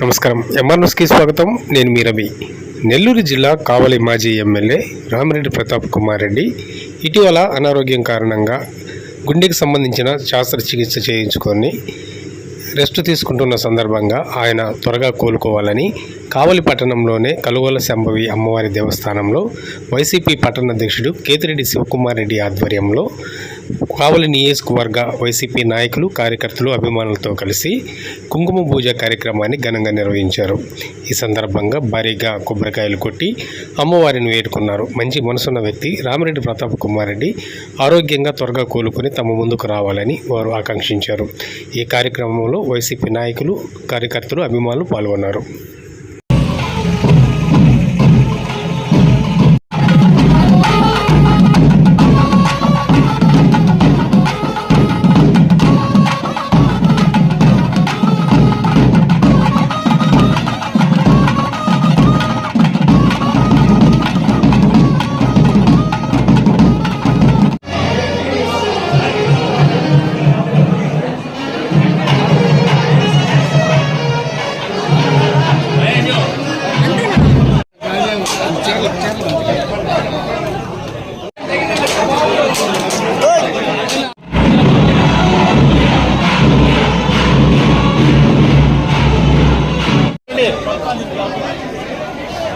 నమస్కారం. ఎంఆర్ న్యూస్కి స్వాగతం. నేను మీ రవి. నెల్లూరు జిల్లా కావలి మాజీ ఎమ్మెల్యే రామిరెడ్డి ప్రతాప్ కుమార్ రెడ్డి ఇటీవల అనారోగ్యం కారణంగా గుండెకి సంబంధించిన శస్త్రచికిత్స చేయించుకొని రెస్ట్ తీసుకుంటున్న సందర్భంగా ఆయన త్వరగా కోలుకోవాలని కావలి పట్టణంలోనే కలుగోల శంభవి అమ్మవారి దేవస్థానంలో వైసీపీ పట్టణ అధ్యక్షుడు కేతిరెడ్డి శివకుమార్ రెడ్డి ఆధ్వర్యంలో కావలి నియోజకవర్గ వైసీపీ నాయకులు కార్యకర్తలు అభిమానులతో కలిసి కుంకుమ పూజ కార్యక్రమాన్ని ఘనంగా నిర్వహించారు. ఈ సందర్భంగా భారీగా కొబ్బరికాయలు కొట్టి అమ్మవారిని వేడుకున్నారు. మంచి మనసున్న వ్యక్తి రామిరెడ్డి ప్రతాప్ కుమార్ రెడ్డి ఆరోగ్యంగా త్వరగా కోలుకొని తమ ముందుకు రావాలని వారు ఆకాంక్షించారు. ఈ కార్యక్రమంలో వైసీపీ నాయకులు కార్యకర్తలు అభిమానులు పాల్గొన్నారు.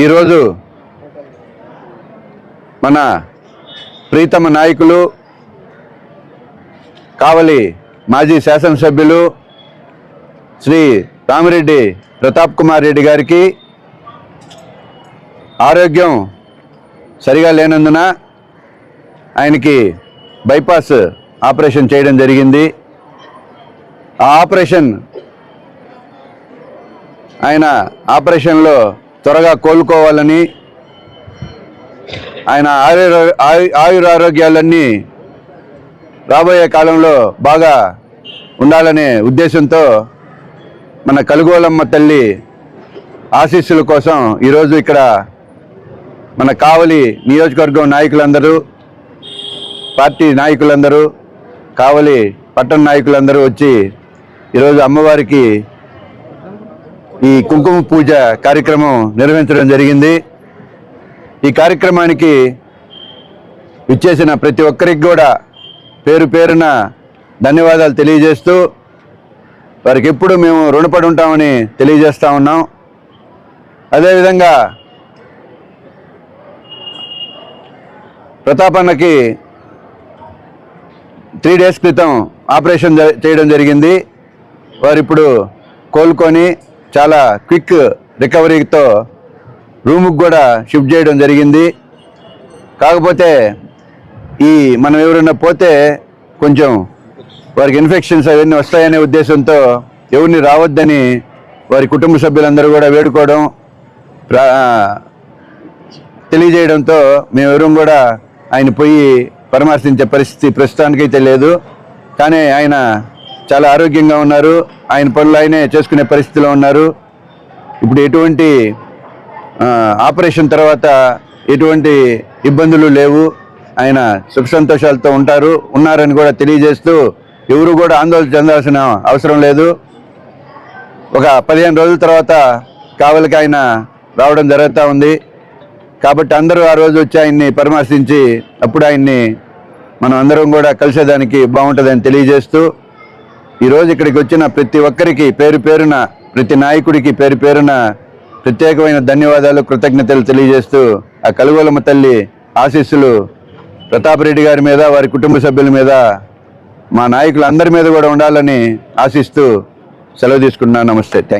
ఈరోజు మన ప్రీతమ నాయకులు కావలి మాజీ శాసనసభ్యులు శ్రీ రామిరెడ్డి ప్రతాప్ కుమార్ రెడ్డి గారికి ఆరోగ్యం సరిగా లేనందున ఆయనకి బైపాస్ ఆపరేషన్ చేయడం జరిగింది. ఆ ఆపరేషన్ ఆయన ఆపరేషన్లో త్వరగా కోలుకోవాలని ఆయన ఆయుర ఆయు ఆయురారోగ్యాలన్నీ రాబోయే కాలంలో బాగా ఉండాలనే ఉద్దేశంతో మన కలుగోలమ్మ తల్లి ఆశీస్సుల కోసం ఈరోజు ఇక్కడ మన కావలి నియోజకవర్గం నాయకులందరూ పార్టీ నాయకులందరూ కావలి పట్టణ నాయకులందరూ వచ్చి ఈరోజు అమ్మవారికి ఈ కుంకుమ పూజ కార్యక్రమం నిర్వహించడం జరిగింది. ఈ కార్యక్రమానికి ఇచ్చేసిన ప్రతి ఒక్కరికి కూడా పేరు పేరున ధన్యవాదాలు తెలియజేస్తూ వారికి ఎప్పుడు మేము రుణపడి ఉంటామని తెలియజేస్తూ ఉన్నాం. అదేవిధంగా ప్రతాపన్నకి త్రీ డేస్ క్రితం ఆపరేషన్ జ- చేయడం జరిగింది. వారు ఇప్పుడు కోలుకొని చాలా క్విక్ రికవరీతో రూముకు కూడా షిఫ్ట్ చేయడం జరిగింది. కాకపోతే ఈ మనం ఎవరైనా పోతే కొంచెం వారికి ఇన్ఫెక్షన్స్ అవన్నీ వస్తాయనే ఉద్దేశంతో ఎవరిని రావద్దని వారి కుటుంబ సభ్యులందరూ కూడా వేడుకోవడం తెలియజేయడంతో మేమెవరం కూడా ఆయన పోయి పరామర్శించే పరిస్థితి ప్రస్తుతానికైతే లేదు. కానీ ఆయన చాలా ఆరోగ్యంగా ఉన్నారు. ఆయన పనులు ఆయనే చేసుకునే పరిస్థితిలో ఉన్నారు. ఇప్పుడు ఎటువంటి ఆపరేషన్ తర్వాత ఎటువంటి ఇబ్బందులు లేవు. ఆయన సుఖ సంతోషాలతో ఉంటారు. ఉన్నారని కూడా తెలియజేస్తూ ఎవరు కూడా ఆందోళన చెందాల్సిన అవసరం లేదు. ఒక పదిహేను రోజుల తర్వాత కావలికి ఆయన రావడం జరుగుతూ ఉంది. కాబట్టి అందరూ ఆ రోజు వచ్చి ఆయన్ని పరామర్శించి అప్పుడు ఆయన్ని మనం అందరం కూడా కలిసేదానికి బాగుంటుందని తెలియజేస్తూ ఈరోజు ఇక్కడికి వచ్చిన ప్రతి ఒక్కరికి పేరు పేరున ప్రతి నాయకుడికి పేరు పేరున ప్రత్యేకమైన ధన్యవాదాలు కృతజ్ఞతలు తెలియజేస్తూ ఆ కలుగోలమ్మ తల్లి ఆశీస్సులు ప్రతాప్ రెడ్డి గారి మీద వారి కుటుంబ సభ్యుల మీద మా నాయకులందరి మీద కూడా ఉండాలని ఆశిస్తూ సెలవు తీసుకుంటున్నాను. నమస్తే. థ్యాంక్